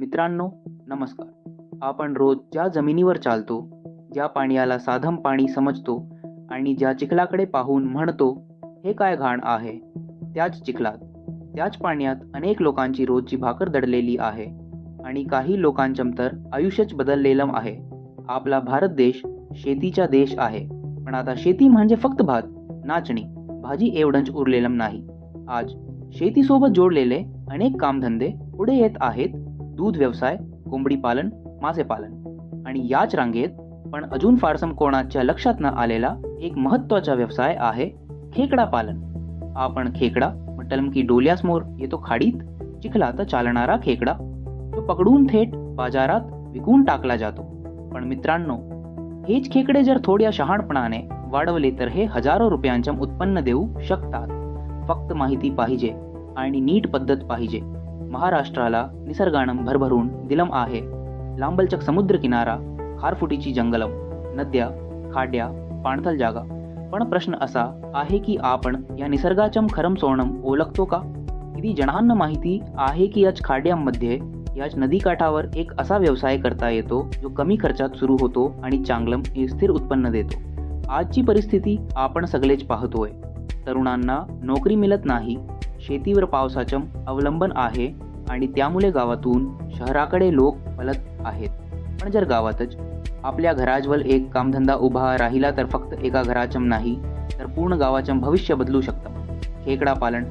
मित्रांनो नमस्कार. आपण रोज ज्या जमिनीवर चालतो ज्या पाण्याला साधम पाणी समजतो आणि ज्या चिखलाकडे पाहून म्हणतो हे काय घाण आहे. त्याच चिखलात त्याच पाण्यात अनेक लोकांची रोजची भाकर दडलेली आहे आणि काही लोकांचं तर आयुष्यच बदललेलं आहे. आपला भारत देश शेतीचा देश आहे. पण आता शेती म्हणजे फक्त भात नाचणी भाजी एवढंच उरलेलं नाही. आज शेतीसोबत जोडलेले अनेक कामधंदे पुढे येत आहेत. दूध व्यवसाय कोंबडी पालन मासे पालन. आणि याच रांगेत पण अजून फारसं कोणाच्या लक्षात न आलेला एक महत्त्वाचा व्यवसाय आहे खेकडा पालन. आपण खेकडा म्हटलं की डोल्यासमोर येतो खाडीत चिखलात चालणारा खेकडा. तो पकडून थेट बाजारात विकून टाकला जातो. पण मित्रांनो हेच खेकडे जर थोड्या शहाणपणाने वाढवले तर हे हजारो रुपयांच्या उत्पन्न देऊ शकतात. फक्त माहिती पाहिजे आणि नीट पद्धत पाहिजे. महाराष्ट्राला निसर्गानं भरभरून दिलम आहे. लांबलचक समुद्र किनारा खारफुटीची जंगलम नद्या खाड्या पाणथल जागा. पण प्रश्न असा आहे की आपण या निसर्गाचम खरम सोनम ओळखतो का? किती जणांना माहिती आहे की याच खाड्यांमध्ये याच नदीकाठावर एक असा व्यवसाय करता येतो जो कमी खर्चात सुरू होतो आणि चांगलम हे स्थिर उत्पन्न देतो. आजची परिस्थिती आपण सगळेच पाहतोय. तरुणांना नोकरी मिळत नाही शेतीवर पावसाचं अवलंबन आहे आणि त्यामुळे गावातून शहराकडे लोक पलत आहेत. पण जर गावातच आपल्या घराजवळ एक कामधंदा उभा राहिला तर फक्त एका घराचं नाही तर पूर्ण गावाचं भविष्य बदलू शकतं. खेकडा पालन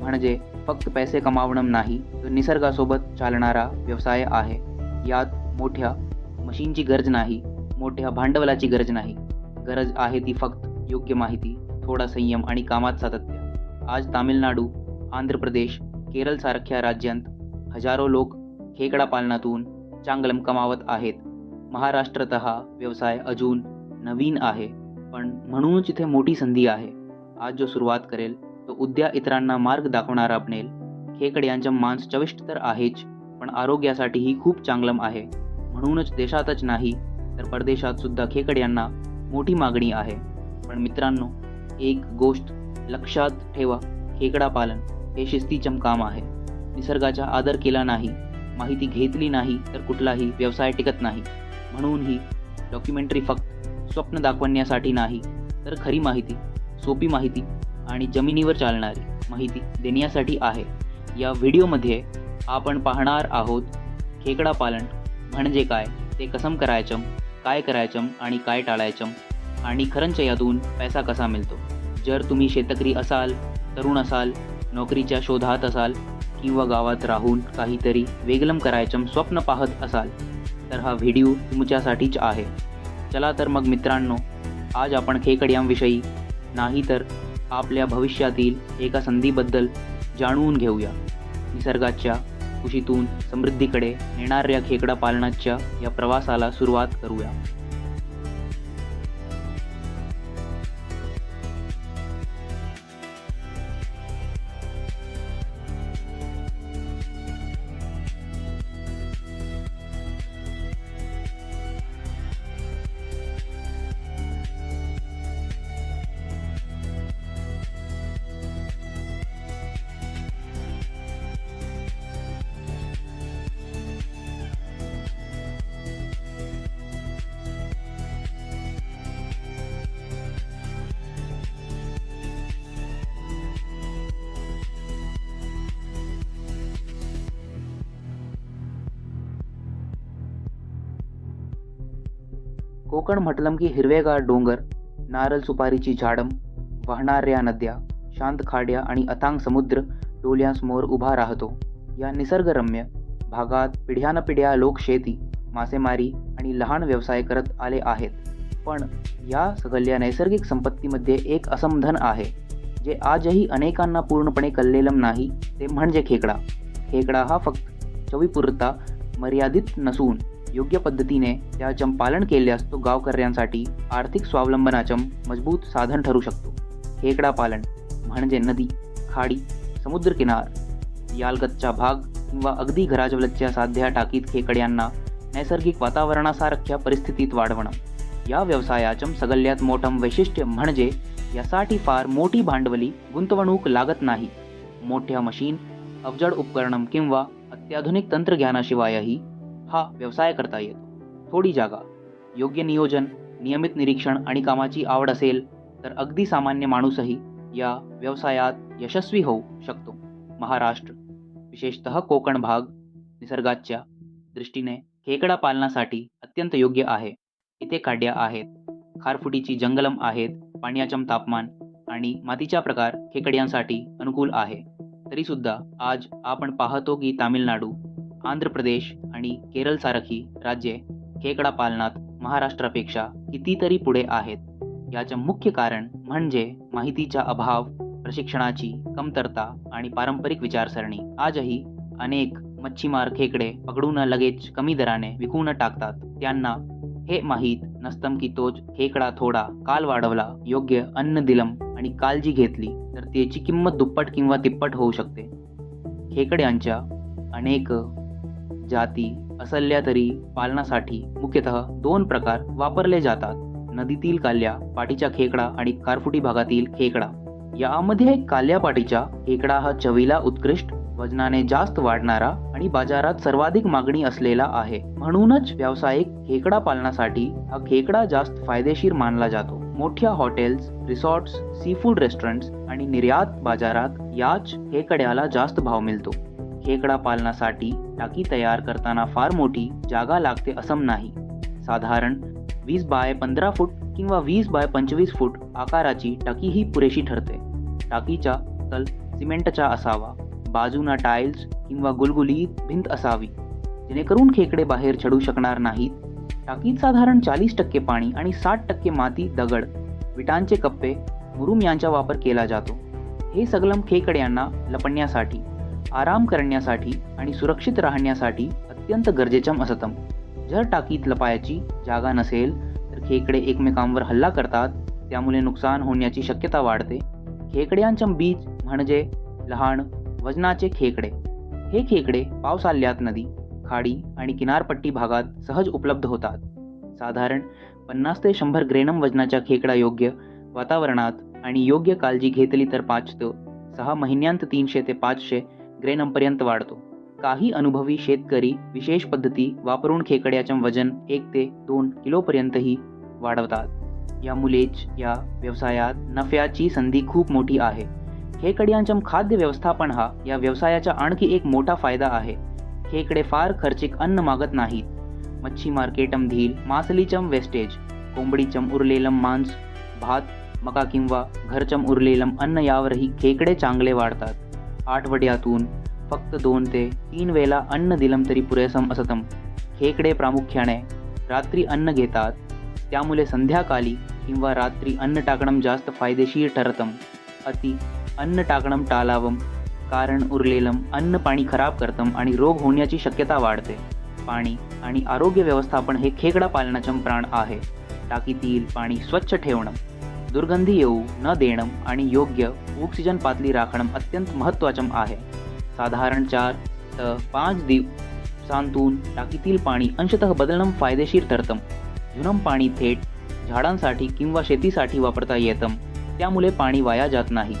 म्हणजे फक्त पैसे कमावणं नाही तर निसर्गासोबत चालणारा व्यवसाय आहे. यात मोठ्या मशीनची गरज नाही मोठ्या भांडवलाची गरज नाही. गरज आहे ती फक्त योग्य माहिती थोडा संयम आणि कामात सातत्य. आज तामिळनाडू आंध्र प्रदेश केरळसारख्या राज्यांत हजारो लोक खेकडा पालनातून चांगलं कमावत आहेत. महाराष्ट्रात हा व्यवसाय अजून नवीन आहे पण म्हणूनच इथे मोठी संधी आहे. आज जो सुरुवात करेल तो उद्या इतरांना मार्ग दाखवणारा बनेल. खेकड्यांचं मांस चविष्ट तर आहेच पण आरोग्यासाठीही खूप चांगलं आहे. म्हणूनच देशातच नाही तर परदेशात सुद्धा खेकड्यांना मोठी मागणी आहे. पण मित्रांनो एक गोष्ट लक्षात ठेवा. खेकडा पालन हे शिस्तीचम काम आहे. निसर्गाचा आदर केला नाही माहिती घेतली नाही तर कुठलाही व्यवसाय टिकत नाही. म्हणून ही डॉक्युमेंटरी फक्त स्वप्न दाखवण्यासाठी नाही तर खरी माहिती सोपी माहिती आणि जमिनीवर चालणारी माहिती देण्यासाठी आहे. या व्हिडिओमध्ये आपण पाहणार आहोत खेकडा पालन म्हणजे काय ते कसं करायचं काय करायचं आणि काय टाळायचं आणि खरंच यातून पैसा कसा मिळतो. जर तुम्ही शेतकरी असाल तरुण असाल नोकरीच्या शोधात असाल किंवा गावात राहून काहीतरी वेगलम करायचं स्वप्न पाहत असाल तर हा व्हिडिओ तुमच्यासाठीच आहे. चला तर मग मित्रांनो आज आपण खेकड्यांविषयी नाही तर आपल्या भविष्यातील एका संधीबद्दल जाणून घेऊया. निसर्गाच्या कुशीतून समृद्धीकडे नेणाऱ्या खेकडा पालनाच्या या प्रवासाला सुरुवात करूया. कोकण म्हटलं की हिरवेगार डोंगर नारळ सुपारीची झाडं वाहणाऱ्या नद्या शांत खाड्या आणि अथांग समुद्र डोळ्यांसमोर उभा राहतो. या निसर्गरम्य भागात पिढ्यानपिढ्या लोक शेती मासेमारी आणि लहान व्यवसाय करत आले आहेत. पण या सगळ्या नैसर्गिक संपत्तीमध्ये एक असमधन आहे जे आजही अनेकांना पूर्णपणे कळलेलं नाही ते म्हणजे खेकडा. खेकडा हा फक्त चवीपुरता मर्यादित नसून योग्य पद्धतीने त्याचं पालन केल्यास तो गावकऱ्यांसाठी आर्थिक स्वावलंबनाचं मजबूत साधन ठरू शकतो. खेकडा पालन म्हणजे नदी खाडी समुद्रकिनार. यालगतचा भाग किंवा अगदी घराजवळच्या साध्या टाकीत खेकड्यांना नैसर्गिक वातावरणासारख्या परिस्थितीत वाढवणं. या व्यवसायाचं सगळ्यात मोठं वैशिष्ट्य म्हणजे यासाठी फार मोठी भांडवली गुंतवणूक लागत नाही. मोठ्या मशीन अवजड उपकरणं किंवा अत्याधुनिक तंत्रज्ञानाशिवायही हा व्यवसाय करता येतो. थोडी जागा योग्य नियोजन नियमित निरीक्षण आणि कामाची आवड असेल तर अगदी सामान्य माणूसही या व्यवसायात यशस्वी होऊ शकतो. महाराष्ट्र विशेषतः कोकण भाग निसर्गाच्या दृष्टीने खेकडा पालनासाठी अत्यंत योग्य आहे. इथे काड्या आहेत खारफुटीची जंगलम आहेत पाण्याचम तापमान आणि मातीचा प्रकार खेकड्यांसाठी अनुकूल आहे. तरीसुद्धा आज आपण पाहतो की तामिळनाडू आंध्र प्रदेश आणि केरळसारखी राज्ये खेकडा पालनात महाराष्ट्रापेक्षा कितीतरी पुढे आहेत. याचं मुख्य कारण म्हणजे माहितीचा अभाव प्रशिक्षणाची कमतरता आणि पारंपरिक विचारसरणी. आजही अनेक मच्छीमार खेकडे पकडून लगेच कमी दराने विकून टाकतात. त्यांना हे माहीत नसतं की तोच खेकडा थोडा काल वाढवला योग्य अन्न दिलम आणि काळजी घेतली तर त्याची किंमत दुप्पट किंवा तिप्पट होऊ शकते. खेकड्यांच्या अनेक जाती असल्या तरी पालनासाठी मुख्यतः दोन प्रकार वापरले जातात. नदीतील काल्या पाटीचा खेकडा आणि कारफुटी भागातील खेकडा. यामध्ये काल्या पाटीचा खेकडा हा चवीला उत्कृष्ट वजनाने जास्त वाढणारा आणि बाजारात सर्वाधिक मागणी असलेला आहे. म्हणूनच व्यावसायिक खेकडा पालनासाठी हा खेकडा जास्त फायदेशीर मानला जातो. मोठ्या hotels resorts seafood restaurants आणि निर्यात बाजारात याच खेकड्याला जास्त भाव मिळतो. खेकडा पालनासाठी टाकी तयार करताना फार मोठी जागा लागते असं नाही. साधारण वीस बाय पंधरा फूट किंवा वीस बाय पंचवीस फूट आकाराची टाकी ही पुरेशी ठरते. टाकीचा तल सिमेंटचा असावा बाजूना टाईल्स किंवा गुलगुलीत भिंत असावी. जेणेकरून खेकडे बाहेर चढू शकणार नाहीत. टाकीत साधारण चाळीस टक्के पाणी आणि साठ टक्के माती दगड विटांचे कप्पे मुरुम यांचा वापर केला जातो. हे सगलम खेकड्यांना लपण्यासाठी. आराम करण्यासाठी आणि सुरक्षित राहण्यासाठी अत्यंत गरजेचं असतम जर टाकीत लपायाची जागा नसेल तर खेकडे एकमेकांवर हल्ला करतात त्यामुळे नुकसान होण्याची शक्यता वाढते. खेकड्यांचं बीज म्हणजे लहान वजनाचे खेकडे. हे खेकडे पावसाल्यात नदी खाडी आणि किनारपट्टी भागात सहज उपलब्ध होतात. साधारण पन्नास ते शंभर ग्रेनम वजनाच्या खेकडा योग्य वातावरणात आणि योग्य काळजी घेतली तर पाच ते सहा महिन्यांत तीनशे ते पाचशे ग्रेनमपर्यंत वाढतो. काही अनुभवी शेतकरी विशेष पद्धती वापरून खेकड्याचं वजन एक ते दोन किलोपर्यंतही वाढवतात. यामुळेच या व्यवसायात नफ्याची संधी खूप मोठी आहे. खेकड्यांचं खाद्य व्यवस्थापन हा या व्यवसायाचा आणखी एक मोठा फायदा आहे. खेकडे फार खर्चिक अन्न मागत नाहीत. मच्छी मार्केटम धील मासलीचम वेस्टेज कोंबडीचम उरलेलं मांस भात मका किंवा घरचम उरलेलं अन्न यावरही खेकडे चांगले वाढतात. आठवड्यातून फक्त दोन ते तीन वेळा अन्न दिलं तरी पुरेसम असतम खेकडे प्रामुख्याने रात्री अन्न घेतात. त्यामुळे संध्याकाळी किंवा रात्री अन्न टाकणं जास्त फायदेशीर ठरतं. अति अन्न टाकणं टाळावं. कारण उरलेलं अन्न पाणी खराब करतं आणि रोग होण्याची शक्यता वाढते. पाणी आणि आरोग्य व्यवस्थापन हे खेकडा पालनाचं प्राण आहे. टाकीतील पाणी स्वच्छ ठेवणं. दुर्गंधी येऊ न देणं आणि योग्य ऑक्सिजन पातळी राखणं अत्यंत महत्त्वाचं आहे. साधारण चार तर पाच दिवसांतून टाकीतील पाणी अंशतः बदलणं फायदेशीर ठरतं. जुनं पाणी थेट झाडांसाठी किंवा शेतीसाठी वापरता येतं. त्यामुळे पाणी वाया जात नाही.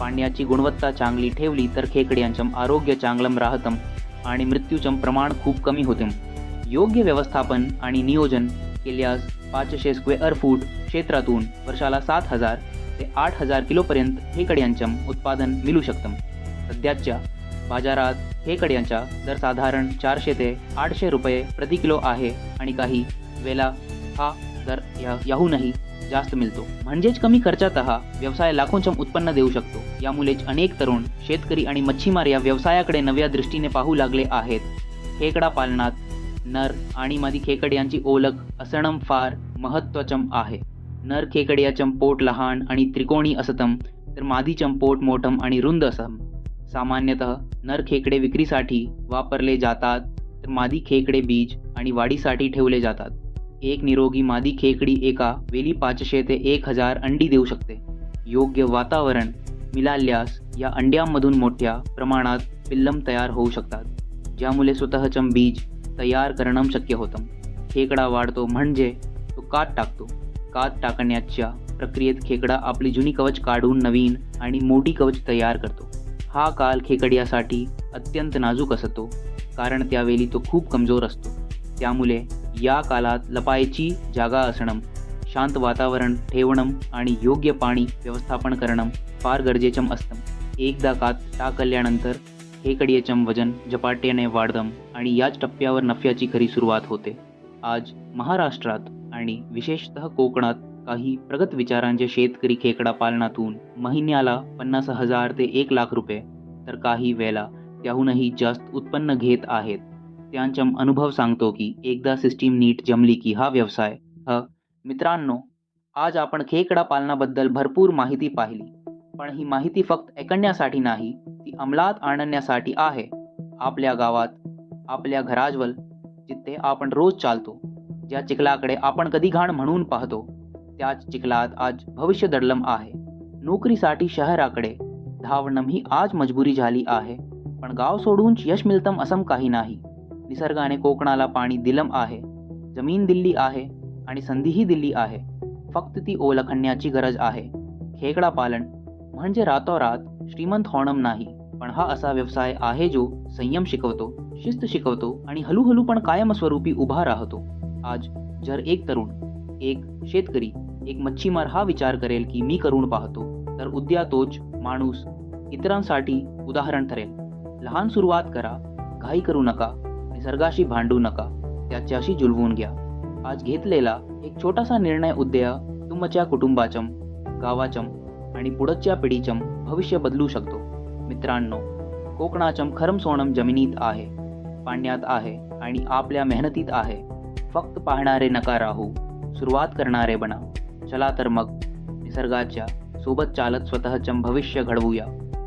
पाण्याची गुणवत्ता चांगली ठेवली तर खेकड्यांचं आरोग्य चांगलं राहतं आणि मृत्यूचं प्रमाण खूप कमी होते. योग्य व्यवस्थापन आणि नियोजन केल्यास पाचशे स्क्वेअर फूट क्षेत्रातून वर्षाला सात हजार ते आठ हजार किलोपर्यंत खेकड्यांचं उत्पादन मिळू शकतं. सध्याच्या बाजारात खेकड्यांचा दर साधारण चारशे ते आठशे रुपये प्रति किलो आहे आणि काही वेला हा दर या याहूनही जास्त मिळतो. म्हणजेच कमी खर्चात हा व्यवसाय लाखोंचं उत्पन्न देऊ शकतो. यामुळेच अनेक तरुण शेतकरी आणि मच्छीमार या व्यवसायाकडे नव्या दृष्टीने पाहू लागले आहेत. खेकडा पालनात नर आणि मादी खेकड्यांची ओळख असणम फार महत्त्वाचं आहे. नर खेकड्याचं पोट लहान आणि त्रिकोणी असतम तर मादीचं पोट मोठम आणि रुंद असम. सामान्यतः नर खेकडे विक्रीसाठी वापरले जातात तर मादी खेकडे बीज आणि वाढीसाठी ठेवले जातात. एक निरोगी मादी खेकडी एका वेली पाचशे ते एक हजार अंडी देऊ शकते. योग्य वातावरण मिळाल्यास या अंड्यांमधून मोठ्या प्रमाणात पिल्लम तयार होऊ शकतात ज्यामुळे स्वतःचं बीज तयार करणं शक्य होतं. खेकडा वाढतो म्हणजे तो कात टाकतो. कात टाकण्याच्या प्रक्रियेत खेकडा आपली जुनी कवच काढून नवीन आणि मोठी कवच तयार करतो. हा काल खेकड्यासाठी अत्यंत नाजूक असतो कारण त्यावेळी तो खूप कमजोर असतो. त्यामुळे या कालात लपायची जागा असणं शांत वातावरण ठेवणं आणि योग्य पाणी व्यवस्थापन करणं फार गरजेचं असतं. एकदा कात टाकल्यानंतर खेकडीचं वजन झपाट्याने वाढदम आणि याच टप्प्यावर नफ्याची खरी सुरुवात होते. आज महाराष्ट्रात आणि विशेषतः कोकणात काही प्रगत विचारांचे शेतकरी खेकडा पालनातून महिन्याला पन्नास हजार ते एक लाख रुपये तर काही वेळा त्याहूनही जास्त उत्पन्न घेत आहेत. त्यांचा अनुभव सांगतो की एकदा सिस्टीम नीट जमली की हा व्यवसाय. ह मित्रांनो आज आपण खेकडा पालनाबद्दल भरपूर माहिती पाहिली. पण ही माहिती फक्त ऐकण्यासाठी नाही ती अंमलात आणण्यासाठी आहे. आपल्या गावात आपल्या घराजवळ जिथे आपण रोज चालतो ज्या चिखलाकडे आपण कधी घाण म्हणून पाहतो त्याच चिखलात आज भविष्य दडलम आहे. नोकरीसाठी शहराकडे धावणं ही आज मजबुरी झाली आहे पण गाव सोडून यश मिळतम असं काही नाही. निसर्गाने कोकणाला पाणी दिलम आहे जमीन दिल्ली आहे आणि संधीही दिल्ली आहे. फक्त ती ओळखण्याची गरज आहे. खेकडा पालन म्हणजे रातोरात श्रीमंत होणं नाही पण हा असा व्यवसाय आहे जो संयम शिकवतो शिस्त शिकवतो आणि हळूहळू पण कायमस्वरूपी उभा राहतो. आज जर एक तरुण एक शेतकरी एक मच्छीमार हा विचार करेल की मी करून पाहतो तर उद्या तोच माणूस इतरांसाठी उदाहरण ठरेल. लहान सुरुवात करा घाई करू नका निसर्गाशी भांडू नका त्याच्याशी जुळवून घ्या. आज घेतलेला एक छोटासा निर्णय उद्या तुमच्या कुटुंबाचम गावाचम आणि पुढच्या पिढीचम भविष्य बदलू शकतो. मित्रांनो कोकणाचम खरम सोनम जमिनीत आहे पाण्यात आहे आणि आपल्या मेहनतीत आहे. फक्त पाहणारे नका राहू सुरुवात करणारे बना. चला तर मग निसर्गाच्या सोबत चालत स्वतःचं भविष्य घडवूया.